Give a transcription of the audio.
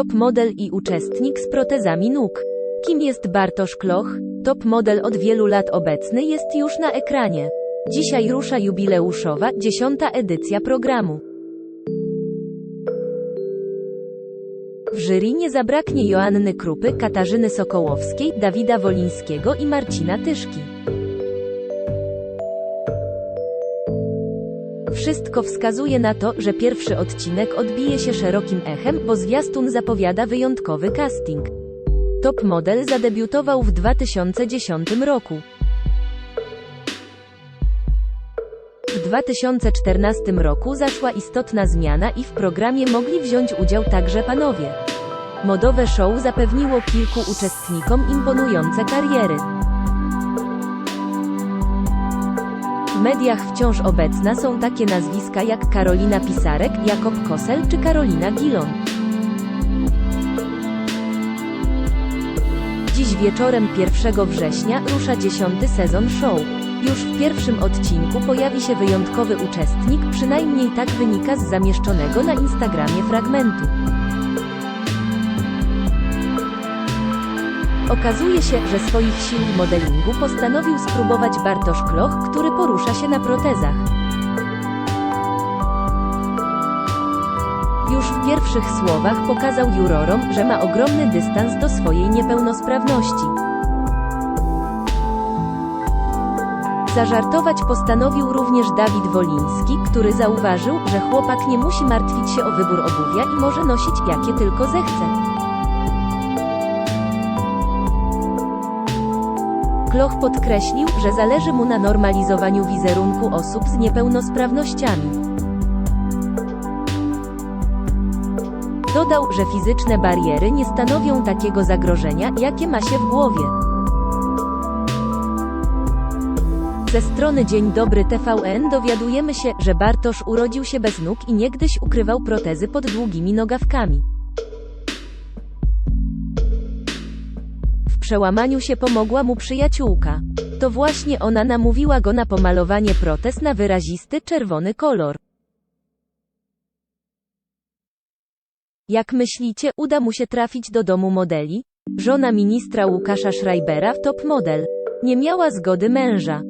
top model i uczestnik z protezami nóg. Kim jest Bartosz Kloch? Top model od wielu lat obecny jest już na ekranie. Dzisiaj rusza jubileuszowa, dziesiąta edycja programu. W jury nie zabraknie Joanny Krupy, Katarzyny Sokołowskiej, Dawida Wolińskiego i Marcina Tyszki. Wszystko wskazuje na to, że pierwszy odcinek odbije się szerokim echem, bo zwiastun zapowiada wyjątkowy casting. Top model zadebiutował w 2010 roku. W 2014 roku zaszła istotna zmiana i w programie mogli wziąć udział także panowie. Modowe show zapewniło kilku uczestnikom imponujące kariery. W mediach wciąż obecna są takie nazwiska jak Karolina Pisarek, Jakob Kosel czy Karolina Gilon. Dziś wieczorem 1 września rusza dziesiąty sezon show. Już w pierwszym odcinku pojawi się wyjątkowy uczestnik, przynajmniej tak wynika z zamieszczonego na Instagramie fragmentu. Okazuje się, że swoich sił w modelingu postanowił spróbować Bartosz Kloch, który porusza się na protezach. Już w pierwszych słowach pokazał jurorom, że ma ogromny dystans do swojej niepełnosprawności. Zażartować postanowił również Dawid Woliński, który zauważył, że chłopak nie musi martwić się o wybór obuwia i może nosić jakie tylko zechce. Kloch podkreślił, że zależy mu na normalizowaniu wizerunku osób z niepełnosprawnościami. Dodał, że fizyczne bariery nie stanowią takiego zagrożenia, jakie ma się w głowie. Ze strony Dzień Dobry TVN dowiadujemy się, że Bartosz urodził się bez nóg i niegdyś ukrywał protezy pod długimi nogawkami. Przełamaniu się pomogła mu przyjaciółka. To właśnie ona namówiła go na pomalowanie protez na wyrazisty czerwony kolor. Jak myślicie, uda mu się trafić do domu modeli? Żona ministra Łukasza Schreibera, top model, nie miała zgody męża.